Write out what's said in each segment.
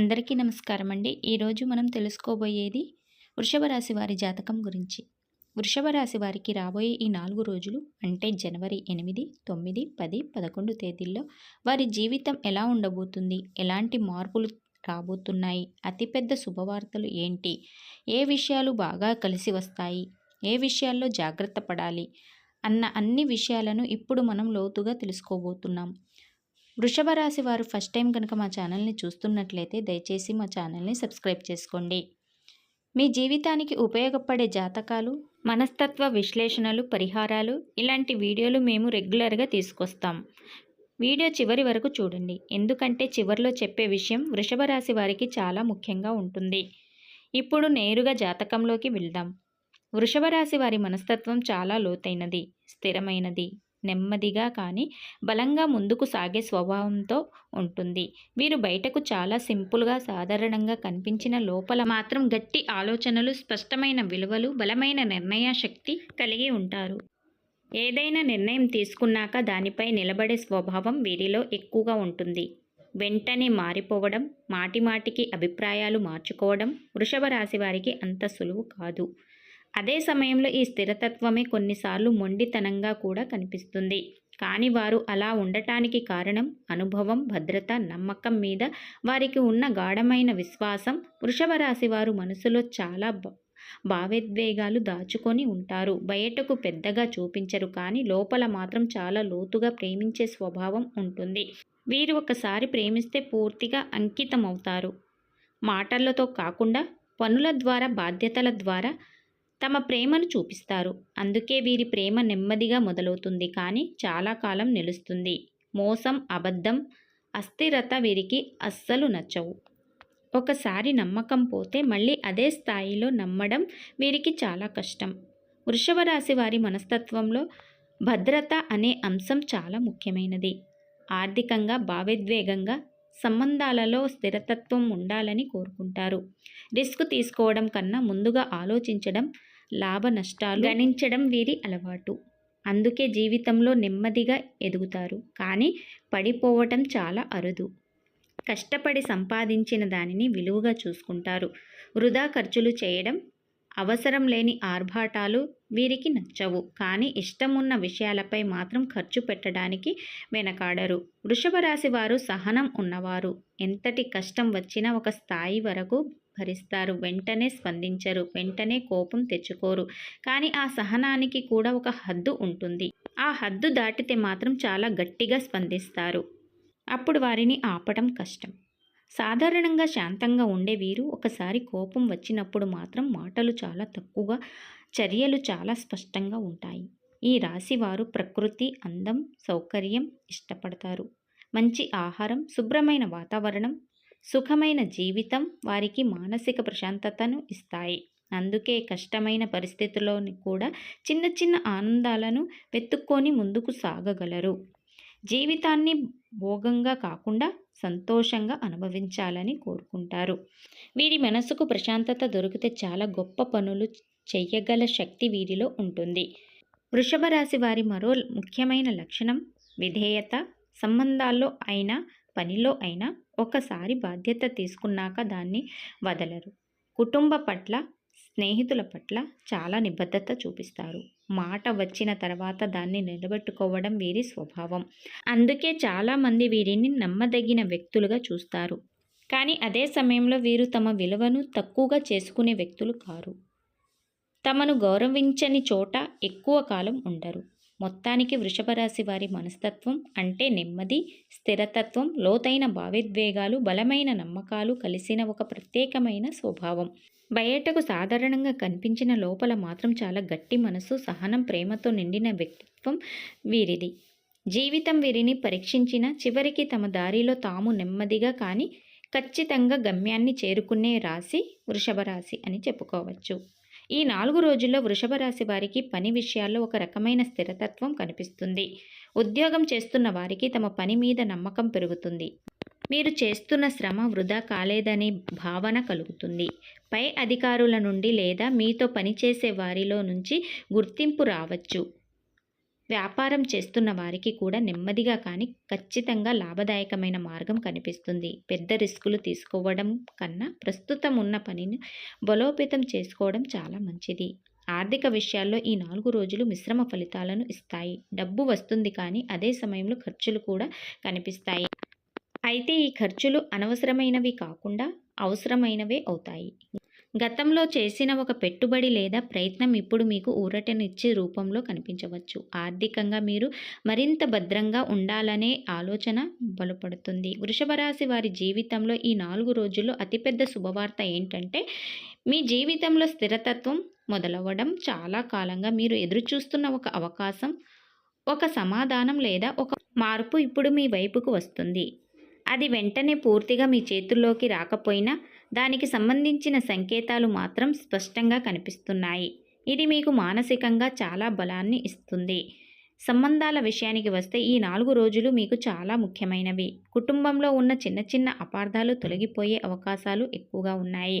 అందరికీ నమస్కారం అండి ఈరోజు మనం తెలుసుకోబోయేది వృషభ రాశి వారి జాతకం గురించి. వృషభ రాశి వారికి రాబోయే ఈ నాలుగు రోజులు అంటే జనవరి ఎనిమిది తొమ్మిది పది పదకొండు తేదీల్లో వారి జీవితం ఎలా ఉండబోతుంది? ఎలాంటి మార్పులు రాబోతున్నాయి? అతిపెద్ద శుభవార్తలు ఏంటి? ఏ విషయాలు బాగా కలిసి వస్తాయి? ఏ విషయాల్లో జాగ్రత్త పడాలి? అన్న అన్ని విషయాలను ఇప్పుడు మనం లోతుగా తెలుసుకోబోతున్నాం. వృషభ రాశి వారు ఫస్ట్ టైం కనుక మా ఛానల్ని చూస్తున్నట్లయితే దయచేసి మా ఛానల్ని సబ్స్క్రైబ్ చేసుకోండి. మీ జీవితానికి ఉపయోగపడే జాతకాలు మనస్తత్వ విశ్లేషణలు పరిహారాలు ఇలాంటి వీడియోలు మేము రెగ్యులర్గా తీసుకొస్తాం. వీడియో చివరి వరకు చూడండి. ఎందుకంటే చివరిలో చెప్పే విషయం వృషభ రాశి వారికి చాలా ముఖ్యంగా ఉంటుంది. ఇప్పుడు నేరుగా జాతకంలోకి వెళ్దాం. వృషభ రాశి వారి మనస్తత్వం చాలా లోతైనది స్థిరమైనది. నెమ్మదిగా కానీ బలంగా ముందుకు సాగే స్వభావంతో ఉంటుంది. వీరు బయటకు చాలా సింపుల్గా సాధారణంగా కనిపించిన లోపల మాత్రం గట్టి ఆలోచనలు స్పష్టమైన విలువలు బలమైన నిర్ణయ శక్తి కలిగి ఉంటారు. ఏదైనా నిర్ణయం తీసుకున్నాక దానిపై నిలబడే స్వభావం వీరిలో ఎక్కువగా ఉంటుంది. వెంటనే మారిపోవడం మాటిమాటికి అభిప్రాయాలు మార్చుకోవడం వృషభ రాశి వారికి అంత సులువు కాదు. అదే సమయంలో ఈ స్థిరతత్వమే కొన్నిసార్లు మొండితనంగా కూడా కనిపిస్తుంది. కానీ వారు అలా ఉండటానికి కారణం అనుభవం భద్రత నమ్మకం మీద వారికి ఉన్న గాఢమైన విశ్వాసం వృషభ రాశి వారు మనసులో చాలా భావోద్వేగాలు దాచుకొని ఉంటారు. బయటకు పెద్దగా చూపించరు కానీ లోపల మాత్రం చాలా లోతుగా ప్రేమించే స్వభావం ఉంటుంది. వీరు ఒకసారి ప్రేమిస్తే పూర్తిగా అంకితమవుతారు. మాటలతో కాకుండా పనుల ద్వారా బాధ్యతల ద్వారా తమ ప్రేమను చూపిస్తారు. అందుకే వీరి ప్రేమ నెమ్మదిగా మొదలవుతుంది కానీ చాలా కాలం నిలుస్తుంది. మోసం అబద్ధం అస్థిరత వీరికి అస్సలు నచ్చవు. ఒకసారి నమ్మకం పోతే మళ్ళీ అదే స్థాయిలో నమ్మడం వీరికి చాలా కష్టం. వృషభ రాశి వారి మనస్తత్వంలో భద్రత అనే అంశం చాలా ముఖ్యమైనది. ఆర్థికంగా భావోద్వేగంగా సంబంధాలలో స్థిరతత్వం ఉండాలని కోరుకుంటారు. రిస్క్ తీసుకోవడం కన్నా ముందుగా ఆలోచించడం లాభ నష్టాలు గణించడం వీరి అలవాటు. అందుకే జీవితంలో నెమ్మదిగా ఎదుగుతారు. కానీ పడిపోవటం చాలా అరుదు. కష్టపడి సంపాదించిన దానిని విలువగా చూసుకుంటారు. వృధా ఖర్చులు చేయడం అవసరం లేని ఆర్భాటాలు వీరికి నచ్చవు. కానీ ఇష్టమున్న విషయాలపై మాత్రం ఖర్చు పెట్టడానికి వెనకాడరు. వృషభ రాశి వారు సహనం ఉన్నవారు. ఎంతటి కష్టం వచ్చినా ఒక స్థాయి వరకు భరిస్తారు వెంటనే స్పందించరు. వెంటనే కోపం తెచ్చుకోరు. కానీ ఆ సహనానికి కూడా ఒక హద్దు ఉంటుంది. ఆ హద్దు దాటితే మాత్రం చాలా గట్టిగా స్పందిస్తారు. అప్పుడు వారిని ఆపడం కష్టం. సాధారణంగా శాంతంగా ఉండే వీరు ఒకసారి కోపం వచ్చినప్పుడు మాత్రం మాటలు చాలా తక్కువగా చర్యలు చాలా స్పష్టంగా ఉంటాయి. ఈ రాశి వారు ప్రకృతి అందం సౌకర్యం ఇష్టపడతారు. మంచి ఆహారం శుభ్రమైన వాతావరణం సుఖమైన జీవితం వారికి మానసిక ప్రశాంతతను ఇస్తాయి. అందుకే కష్టమైన పరిస్థితుల్లోని కూడా చిన్న చిన్న ఆనందాలను వెతుక్కొని ముందుకు సాగగలరు. జీవితాన్ని భోగంగా కాకుండా సంతోషంగా అనుభవించాలని కోరుకుంటారు. వీరి మనసుకు ప్రశాంతత దొరికితే చాలా గొప్ప పనులు చెయ్యగల శక్తి వీరిలో ఉంటుంది. వృషభ రాశి వారి మరో ముఖ్యమైన లక్షణం విధేయత. సంబంధాల్లో అయినా పనిలో అయినా ఒకసారి బాధ్యత తీసుకున్నాక దాన్ని వదలరు. కుటుంబ పట్ల స్నేహితుల పట్ల చాలా నిబద్ధత చూపిస్తారు. మాట వచ్చిన తర్వాత దాన్ని నిలబెట్టుకోవడం వీరి స్వభావం. అందుకే చాలామంది వీరిని నమ్మదగిన వ్యక్తులుగా చూస్తారు. కానీ అదే సమయంలో వీరు తమ విలువను తక్కువగా చేసుకునే వ్యక్తులు కారు. తమను గౌరవించని చోట ఎక్కువ కాలం ఉండరు. మొత్తానికి వృషభరాశి వారి మనస్తత్వం అంటే నెమ్మది స్థిరతత్వం లోతైన భావోద్వేగాలు బలమైన నమ్మకాలు కలిసిన ఒక ప్రత్యేకమైన స్వభావం. బయటకు సాధారణంగా కనిపించిన లోపల మాత్రం చాలా గట్టి మనసు సహనం ప్రేమతో నిండిన వ్యక్తిత్వం వీరిది. జీవితం వీరిని పరీక్షించిన చివరికి తమ దారిలో తాము నెమ్మదిగా కానీ ఖచ్చితంగా గమ్యాన్ని చేరుకునే రాశి వృషభ రాశి అని చెప్పుకోవచ్చు. ఈ నాలుగు రోజుల్లో వృషభ రాశి వారికి పని విషయాల్లో ఒక రకమైన స్థిరతత్వం కనిపిస్తుంది. ఉద్యోగం చేస్తున్న వారికి తమ పని మీద నమ్మకం పెరుగుతుంది. మీరు చేస్తున్న శ్రమ వృధా కాలేదనే భావన కలుగుతుంది. పై అధికారుల నుండి లేదా మీతో పనిచేసే వారిలో నుంచి గుర్తింపు రావచ్చు. వ్యాపారం చేస్తున్న వారికి కూడా నెమ్మదిగా కానీ ఖచ్చితంగా లాభదాయకమైన మార్గం కనిపిస్తుంది. పెద్ద రిస్కులు తీసుకోవడం కన్నా ప్రస్తుతం ఉన్న పనిని బలోపేతం చేసుకోవడం చాలా మంచిది. ఆర్థిక విషయాల్లో ఈ నాలుగు రోజులు మిశ్రమ ఫలితాలను ఇస్తాయి. డబ్బు వస్తుంది కానీ అదే సమయంలో ఖర్చులు కూడా కనిపిస్తాయి. అయితే ఈ ఖర్చులు అనవసరమైనవి కాకుండా అవసరమైనవే అవుతాయి. గతంలో చేసిన ఒక పెట్టుబడి లేదా ప్రయత్నం ఇప్పుడు మీకు ఊరటనిచ్చే రూపంలో కనిపించవచ్చు. ఆర్థికంగా మీరు మరింత భద్రంగా ఉండాలనే ఆలోచన బలపడుతుంది. వృషభ రాశి వారి జీవితంలో ఈ నాలుగు రోజుల్లో అతిపెద్ద శుభవార్త ఏంటంటే మీ జీవితంలో స్థిరతత్వం మొదలవ్వడం చాలా కాలంగా మీరు ఎదురుచూస్తున్న ఒక అవకాశం ఒక సమాధానం లేదా ఒక మార్పు ఇప్పుడు మీ వైపుకు వస్తుంది. అది వెంటనే పూర్తిగా మీ చేతుల్లోకి రాకపోయినా దానికి సంబంధించిన సంకేతాలు మాత్రం స్పష్టంగా కనిపిస్తున్నాయి. ఇది మీకు మానసికంగా చాలా బలాన్ని ఇస్తుంది. సంబంధాల విషయానికి వస్తే ఈ నాలుగు రోజులు మీకు చాలా ముఖ్యమైనవి. కుటుంబంలో ఉన్న చిన్న చిన్న అపార్థాలు తొలగిపోయే అవకాశాలు ఎక్కువగా ఉన్నాయి.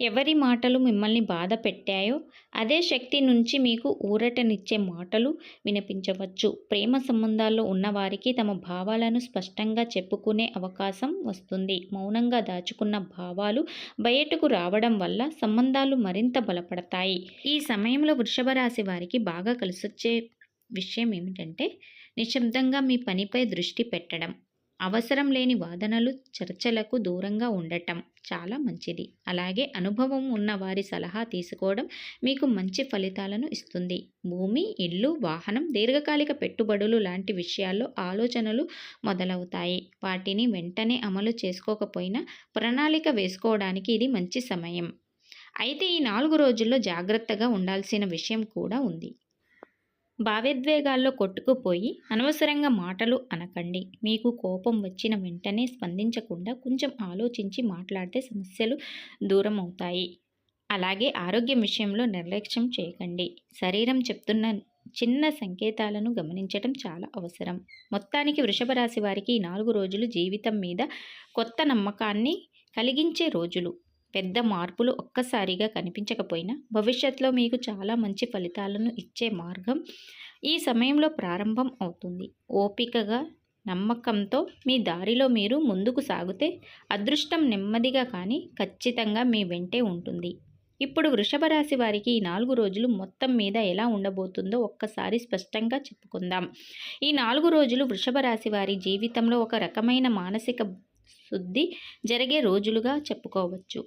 ఎవరి మాటలు మిమ్మల్ని బాధ పెట్టాయో అదే శక్తి నుంచి మీకు ఊరటనిచ్చే మాటలు వినిపించవచ్చు. ప్రేమ సంబంధాల్లో ఉన్నవారికి తమ భావాలను స్పష్టంగా చెప్పుకునే అవకాశం వస్తుంది. మౌనంగా దాచుకున్న భావాలు బయటకు రావడం వల్ల సంబంధాలు మరింత బలపడతాయి. ఈ సమయంలో వృషభ రాశి వారికి బాగా కలిసొచ్చే విషయం ఏమిటంటే నిశ్శబ్దంగా మీ పనిపై దృష్టి పెట్టడం. అవసరం లేని వాదనలు చర్చలకు దూరంగా ఉండటం చాలా మంచిది. అలాగే అనుభవం ఉన్న వారి సలహా తీసుకోవడం మీకు మంచి ఫలితాలను ఇస్తుంది. భూమి ఇల్లు వాహనం దీర్ఘకాలిక పెట్టుబడులు లాంటి విషయాల్లో ఆలోచనలు మొదలవుతాయి. వాటిని వెంటనే అమలు చేసుకోకపోయినా ప్రణాళిక వేసుకోవడానికి ఇది మంచి సమయం. అయితే ఈ నాలుగు రోజుల్లో జాగ్రత్తగా ఉండాల్సిన విషయం కూడా ఉంది. భావోద్వేగాల్లో కొట్టుకుపోయి అనవసరంగా మాటలు అనకండి. మీకు కోపం వచ్చిన వెంటనే స్పందించకుండా కొంచెం ఆలోచించి మాట్లాడితే సమస్యలు దూరం అవుతాయి అలాగే ఆరోగ్యం విషయంలో నిర్లక్ష్యం చేయకండి. శరీరం చెప్తున్న చిన్న సంకేతాలను గమనించడం చాలా అవసరం. మొత్తానికి వృషభ రాశి వారికి ఈ నాలుగు రోజులు జీవితం మీద కొత్త నమ్మకాన్ని కలిగించే రోజులు. పెద్ద మార్పులు ఒక్కసారిగా కనిపించకపోయినా భవిష్యత్తులో మీకు చాలా మంచి ఫలితాలను ఇచ్చే మార్గం ఈ సమయంలో ప్రారంభం అవుతుంది. ఓపికగా నమ్మకంతో మీ దారిలో మీరు ముందుకు సాగితే అదృష్టం నెమ్మదిగా కానీ ఖచ్చితంగా మీ వెంటే ఉంటుంది. ఇప్పుడు వృషభ రాశి వారికి ఈ నాలుగు రోజులు మొత్తం మీద ఎలా ఉండబోతుందో ఒక్కసారి స్పష్టంగా చెప్పుకుందాం. ఈ నాలుగు రోజులు వృషభ రాశి వారి జీవితంలో ఒక రకమైన మానసిక శుద్ధి జరిగే రోజులుగా చెప్పుకోవచ్చు.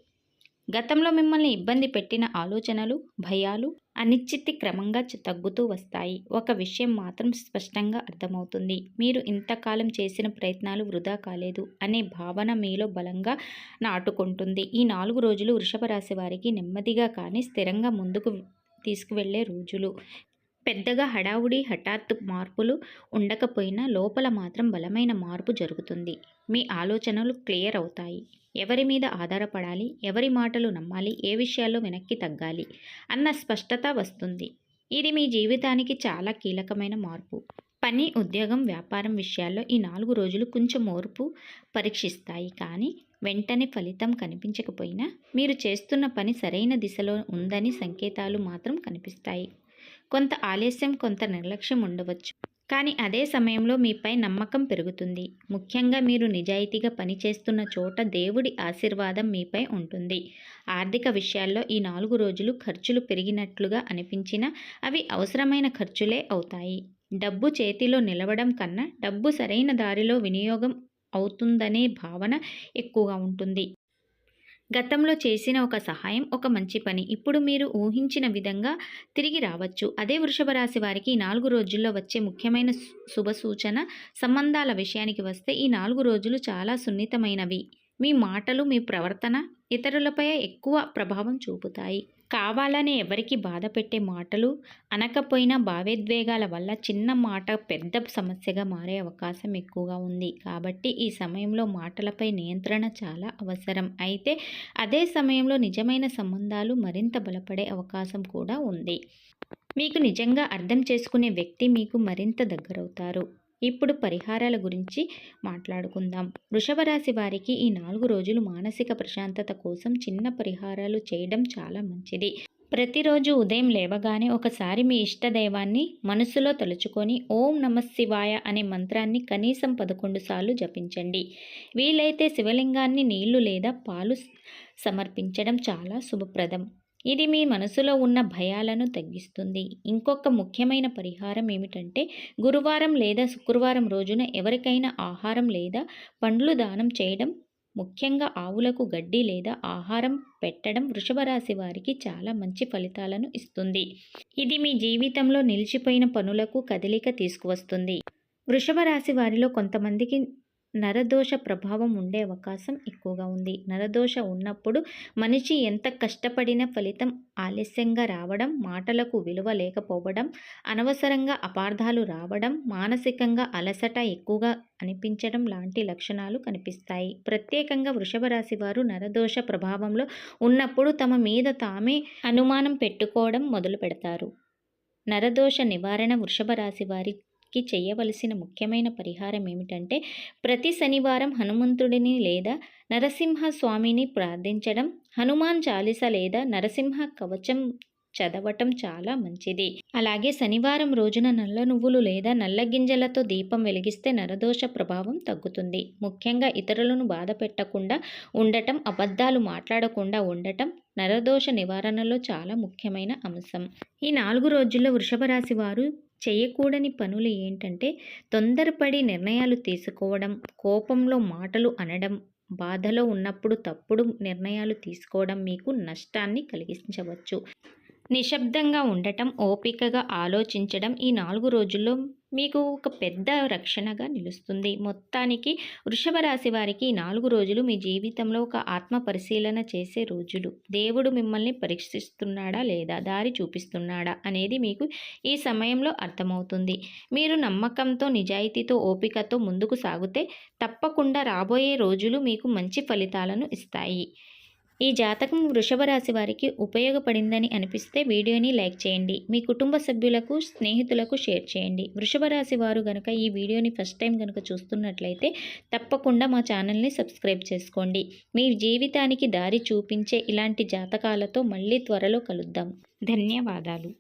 గతంలో మిమ్మల్ని ఇబ్బంది పెట్టిన ఆలోచనలు భయాలు అనిశ్చితి క్రమంగా తగ్గుతూ వస్తాయి. ఒక విషయం మాత్రం స్పష్టంగా అర్థమవుతుంది. మీరు ఇంతకాలం చేసిన ప్రయత్నాలు వృధా కాలేదు అనే భావన మీలో బలంగా నాటుకుంటుంది. ఈ నాలుగు రోజులు వృషభ రాశి వారికి నెమ్మదిగా కానీ స్థిరంగా ముందుకు తీసుకువెళ్ళే రోజులు. పెద్దగా హడావుడి హఠాత్తు మార్పులు ఉండకపోయినా లోపల మాత్రం బలమైన మార్పు జరుగుతుంది. మీ ఆలోచనలు క్లియర్ అవుతాయి. ఎవరి మీద ఆధారపడాలి? ఎవరి మాటలు నమ్మాలి? ఏ విషయాల్లో వెనక్కి తగ్గాలి? అన్న స్పష్టత వస్తుంది. ఇది మీ జీవితానికి చాలా కీలకమైన మార్పు. పని ఉద్యోగం వ్యాపారం విషయాల్లో ఈ నాలుగు రోజులు కొంచెం ఓర్పు పరీక్షిస్తాయి. కానీ వెంటనే ఫలితం కనిపించకపోయినా మీరు చేస్తున్న పని సరైన దిశలో ఉందని సంకేతాలు మాత్రం కనిపిస్తాయి. కొంత ఆలస్యం కొంత నిర్లక్ష్యం ఉండవచ్చు. కానీ అదే సమయంలో మీపై నమ్మకం పెరుగుతుంది. ముఖ్యంగా మీరు నిజాయితీగా పనిచేస్తున్న చోట దేవుడి ఆశీర్వాదం మీపై ఉంటుంది. ఆర్థిక విషయాల్లో ఈ నాలుగు రోజులు ఖర్చులు పెరిగినట్లుగా అనిపించినా అవి అవసరమైన ఖర్చులే అవుతాయి. డబ్బు చేతిలో నిలవడం కన్నా డబ్బు సరైన దారిలో వినియోగం అవుతుందనే భావన ఎక్కువగా ఉంటుంది. గతంలో చేసిన ఒక సహాయం ఒక మంచి పని. ఇప్పుడు మీరు ఊహించిన విధంగా తిరిగి రావచ్చు. అదే వృషభ రాశి వారికి నాలుగు రోజుల్లో వచ్చే ముఖ్యమైన శుభ సూచన సంబంధాల విషయానికి వస్తే ఈ నాలుగు రోజులు చాలా సున్నితమైనవి. మీ మాటలు మీ ప్రవర్తన ఇతరులపై ఎక్కువ ప్రభావం చూపుతాయి. కావాలనే ఎవరికి బాధ పెట్టే మాటలు అనకపోయినా భావోద్వేగాల వల్ల చిన్న మాట పెద్ద సమస్యగా మారే అవకాశం ఎక్కువగా ఉంది. కాబట్టి ఈ సమయంలో మాటలపై నియంత్రణ చాలా అవసరం. అయితే అదే సమయంలో నిజమైన సంబంధాలు మరింత బలపడే అవకాశం కూడా ఉంది. మీకు నిజంగా అర్థం చేసుకునే వ్యక్తి మీకు మరింత దగ్గరవుతారు. ఇప్పుడు పరిహారాల గురించి మాట్లాడుకుందాం. వృషభ రాశి వారికి ఈ నాలుగు రోజులు మానసిక ప్రశాంతత కోసం చిన్న పరిహారాలు చేయడం చాలా మంచిది. ప్రతిరోజు ఉదయం లేవగానే ఒకసారి మీ ఇష్టదైవాన్ని మనసులో తలుచుకొని ఓం నమ శివాయ అనే మంత్రాన్ని కనీసం పదకొండు సార్లు జపించండి. వీలైతే శివలింగాన్ని నీళ్ళు లేదా పాలు సమర్పించడం చాలా శుభప్రదం. ఇది మీ మనసులో ఉన్న భయాలను తగ్గిస్తుంది. ఇంకొక ముఖ్యమైన పరిహారం ఏమిటంటే గురువారం లేదా శుక్రవారం రోజున ఎవరికైనా ఆహారం లేదా పండ్లు దానం చేయడం ముఖ్యంగా ఆవులకు గడ్డి లేదా ఆహారం పెట్టడం వృషభరాశి వారికి చాలా మంచి ఫలితాలను ఇస్తుంది. ఇది మీ జీవితంలో నిలిచిపోయిన పనులకు కదలిక తీసుకువస్తుంది. వృషభ రాశి వారిలో కొంతమందికి నరదోష ప్రభావం ఉండే అవకాశం ఎక్కువగా ఉంది. నరదోష ఉన్నప్పుడు మనిషి ఎంత కష్టపడిన ఫలితం ఆలస్యంగా రావడం మాటలకు విలువ లేకపోవడం అనవసరంగా అపార్థాలు రావడం మానసికంగా అలసట ఎక్కువగా అనిపించడం లాంటి లక్షణాలు కనిపిస్తాయి. ప్రత్యేకంగా వృషభ రాశి వారు నరదోష ప్రభావంలో ఉన్నప్పుడు తమ మీద తామే అనుమానం పెట్టుకోవడం మొదలు పెడతారు నరదోష నివారణ వృషభ రాశి వారి కి చేయవలసిన ముఖ్యమైన పరిహారం ఏమిటంటే ప్రతి శనివారం హనుమంతుడిని లేదా నరసింహ స్వామిని ప్రార్థించడం హనుమాన్ చాలీస లేదా నరసింహ కవచం చదవటం చాలా మంచిది. అలాగే శనివారం రోజున నల్ల నువ్వులు లేదా నల్ల గింజలతో దీపం వెలిగిస్తే నరదోష ప్రభావం తగ్గుతుంది. ముఖ్యంగా ఇతరులను బాధ పెట్టకుండా ఉండటం అబద్ధాలు మాట్లాడకుండా ఉండటం నరదోష నివారణలో చాలా ముఖ్యమైన అంశం. ఈ నాలుగు రోజుల్లో వృషభ రాశి వారు చేయకూడని పనులు ఏంటంటే తొందరపడి నిర్ణయాలు తీసుకోవడం కోపంలో మాటలు అనడం బాధలో ఉన్నప్పుడు తప్పుడు నిర్ణయాలు తీసుకోవడం మీకు నష్టాన్ని కలిగించవచ్చు. నిశ్శబ్దంగా ఉండటం ఓపికగా ఆలోచించడం ఈ నాలుగు రోజుల్లో మీకు ఒక పెద్ద రక్షణగా నిలుస్తుంది. మొత్తానికి వృషభ రాశి వారికి నాలుగు రోజులు మీ జీవితంలో ఒక ఆత్మ పరిశీలన చేసే రోజులు. దేవుడు మిమ్మల్ని పరీక్షిస్తున్నాడా లేదా? దారి చూపిస్తున్నాడా అనేది మీకు ఈ సమయంలో అర్థమవుతుంది. మీరు నమ్మకంతో నిజాయితీతో ఓపికతో ముందుకు సాగితే తప్పకుండా రాబోయే రోజులు మీకు మంచి ఫలితాలను ఇస్తాయి. ఈ జాతకం వృషభ రాశి వారికి ఉపయోగపడిందని అనిపిస్తే వీడియోని లైక్ చేయండి. మీ కుటుంబ సభ్యులకు స్నేహితులకు షేర్ చేయండి. వృషభ రాశి వారు కనుక ఈ వీడియోని ఫస్ట్ టైం కనుక చూస్తున్నట్లయితే తప్పకుండా మా ఛానల్ని సబ్స్క్రైబ్ చేసుకోండి. మీ జీవితానికి దారి చూపించే ఇలాంటి జాతకాలతో మళ్ళీ త్వరలో కలుద్దాం. ధన్యవాదాలు.